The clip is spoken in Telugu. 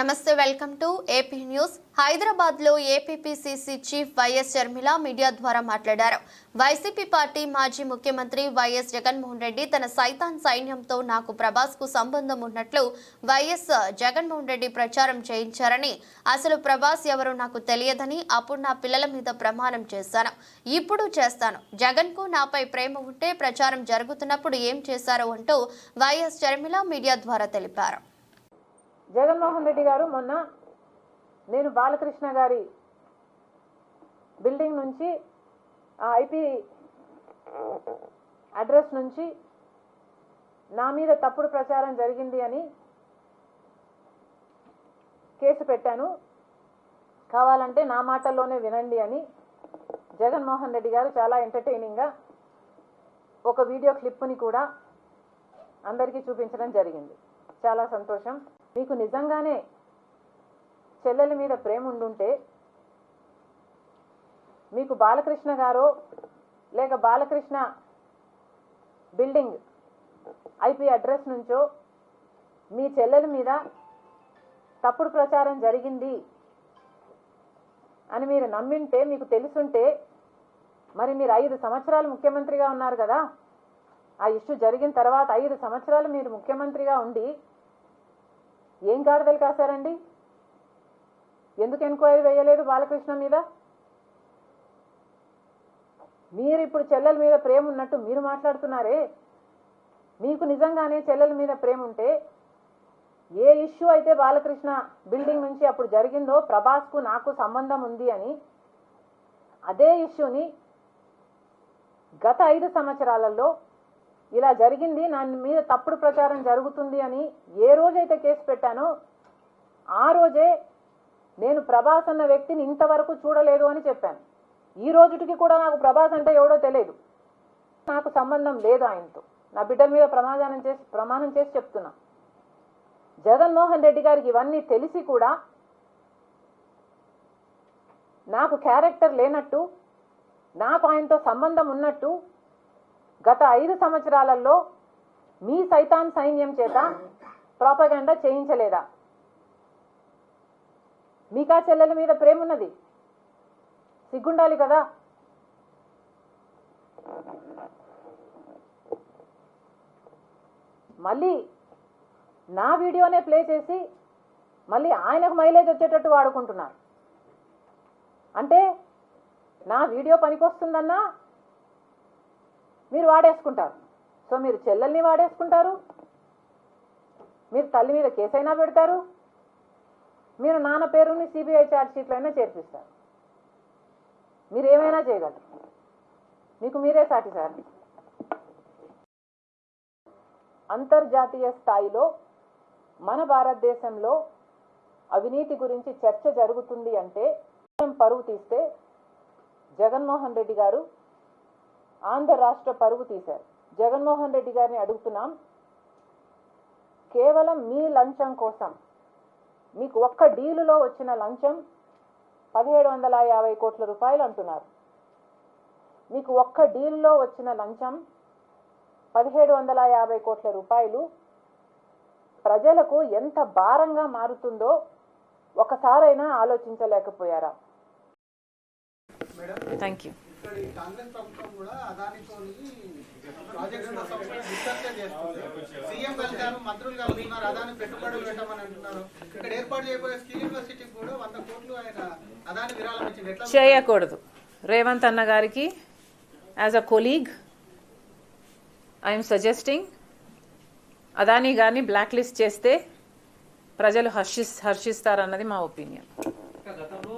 నమస్తే వెల్కమ్ టు ఏపీ న్యూస్. హైదరాబాద్లో APPCC chief YS Sharmila media ద్వారా మాట్లాడారు. వైసీపీ పార్టీ మాజీ ముఖ్యమంత్రి వైఎస్ జగన్మోహన్ రెడ్డి తన సైతాన్ సైన్యంతో నాకు ప్రభాస్కు సంబంధం ఉన్నట్లు వైఎస్ జగన్మోహన్ రెడ్డి ప్రచారం చేయించారని అసలు ప్రభాస్ ఎవరో నాకు తెలియదని అప్పుడు నా పిల్లల మీద ప్రమాణం చేశాను. ఇప్పుడు చేస్తాను. జగన్కు నాపై ప్రేమ ఉంటే ప్రచారం జరుగుతున్నప్పుడు ఏం చేశారో అంటూ వైఎస్ షర్మిల మీడియా ద్వారా తెలిపారు. జగన్మోహన్ రెడ్డి గారు మొన్న నేను బాలకృష్ణ గారి బిల్డింగ్ నుంచి ఆ ఐపీ అడ్రస్ నుంచి నా మీద తప్పుడు ప్రచారం జరిగింది అని కేసు పెట్టాను. కావాలంటే నా మాటల్లోనే వినండి అని జగన్మోహన్ రెడ్డి గారు చాలా ఎంటర్టైనింగ్గా ఒక వీడియో క్లిప్ని కూడా అందరికీ చూపించడం జరిగింది. చాలా సంతోషం. మీకు నిజంగానే చెల్లెల మీద ప్రేమ ఉండుంటే మీకు బాలకృష్ణ గారో లేక బాలకృష్ణ బిల్డింగ్ ఐపీ అడ్రస్ నుంచో మీ చెల్లెల మీద తప్పుడు ప్రచారం జరిగింది అని మీరు నమ్మింటే మీకు తెలుసుంటే మరి మీరు ఐదు సంవత్సరాలు ముఖ్యమంత్రిగా ఉన్నారు కదా. ఆ ఇష్యూ జరిగిన తర్వాత ఐదు సంవత్సరాలు మీరు ముఖ్యమంత్రిగా ఉండి ఏం గాడిదలు కాశారండి? ఎందుకు ఎంక్వైరీ వేయలేదు బాలకృష్ణ మీద? మీరు ఇప్పుడు చెల్లెల మీద ప్రేమ ఉన్నట్టు మీరు మాట్లాడుతున్నారే? మీకు నిజంగానే చెల్లెల మీద ప్రేమ ఉంటే ఏ ఇష్యూ అయితే బాలకృష్ణ బిల్డింగ్ నుంచి అప్పుడు జరిగిందో ప్రభాస్కు నాకు సంబంధం ఉంది అని అదే ఇష్యూని గత ఐదు సంవత్సరాలలో ఇలా జరిగింది నా మీద తప్పుడు ప్రచారం జరుగుతుంది అని ఏ రోజైతే కేసు పెట్టానో ఆ రోజే నేను ప్రభాస్ అన్న వ్యక్తిని ఇంతవరకు చూడలేదు అని చెప్పాను. ఈ రోజుటికి కూడా నాకు ప్రభాస్ అంటే ఎవడో తెలియదు. నాకు సంబంధం లేదు ఆయనతో. నా బిడ్డల మీద ప్రమాదానం చేసి ప్రమాణం చేసి చెప్తున్నా. జగన్మోహన్ రెడ్డి గారికి ఇవన్నీ తెలిసి కూడా నాకు క్యారెక్టర్ లేనట్టు నాకు ఆయనతో సంబంధం ఉన్నట్టు గత ఐదు సంవత్సరాలలో మీ సైతాన్ సైన్యం చేత ప్రాపగండా చేయించలేదా? మీకా చెల్లెల మీద ప్రేమ ఉన్నది? సిగ్గుండాలి కదా? మళ్ళీ నా వీడియోనే ప్లే చేసి మళ్ళీ ఆయనకు మైలేజ్ వచ్చేటట్టు వాడుకుంటున్నారు. అంటే నా వీడియో పనికొస్తుందన్నా మీరు వాడేసుకుంటారు. సో మీరు చెల్లెల్ని వాడేసుకుంటారు. మీరు తల్లి మీద కేసైనా పెడతారు. మీరు నాన్న పేరుని సిబిఐ ఛార్జ్ షీట్లో అయినా చేర్పిస్తారు. మీరు ఏమైనా చేయగలరు. మీకు మీరే సాటి సార్. అంతర్జాతీయ స్థాయిలో మన భారతదేశంలో అవినీతి గురించి చర్చ జరుగుతుంది అంటే పరువు తీస్తే జగన్మోహన్ రెడ్డి గారు ఆంధ్ర రాష్ట్ర పరుగు తీశారు. జగన్మోహన్ రెడ్డి గారిని అడుగుతున్నాం కేవలం మీ లంచం కోసం మీకు ఒక్క డీలులో వచ్చిన లంచం పదిహేడు వందల యాభై కోట్ల రూపాయలు అంటున్నారు. మీకు ఒక్క డీల్లో వచ్చిన లంచం పదిహేడు వందల యాభై కోట్ల రూపాయలు ప్రజలకు ఎంత భారంగా మారుతుందో ఒకసారైనా ఆలోచించలేకపోయారా? థ్యాంక్ యూ ఇక్కడ ఈ కాంగ్రెస్ ప్రభుత్వం కూడా అదానితో డిస్కషన్ చేస్తుంది. సీఎం మంత్రులు అదాని పెట్టుబడులు పెట్టమని అంటున్నారు. ఇక్కడ ఏర్పాటు చేయబోయే స్కిల్ యూనివర్సిటీకి కూడా వంద కోట్లు ఆయన అదాని విరాళం ఇచ్చింది చేయకూడదు. రేవంత్ అన్న గారికి as a colleague I'm suggesting Adani గారిని బ్లాక్ లిస్ట్ చేస్తే ప్రజలు హర్షిస్ హర్షిస్తారన్నది మా ఒపీనియన్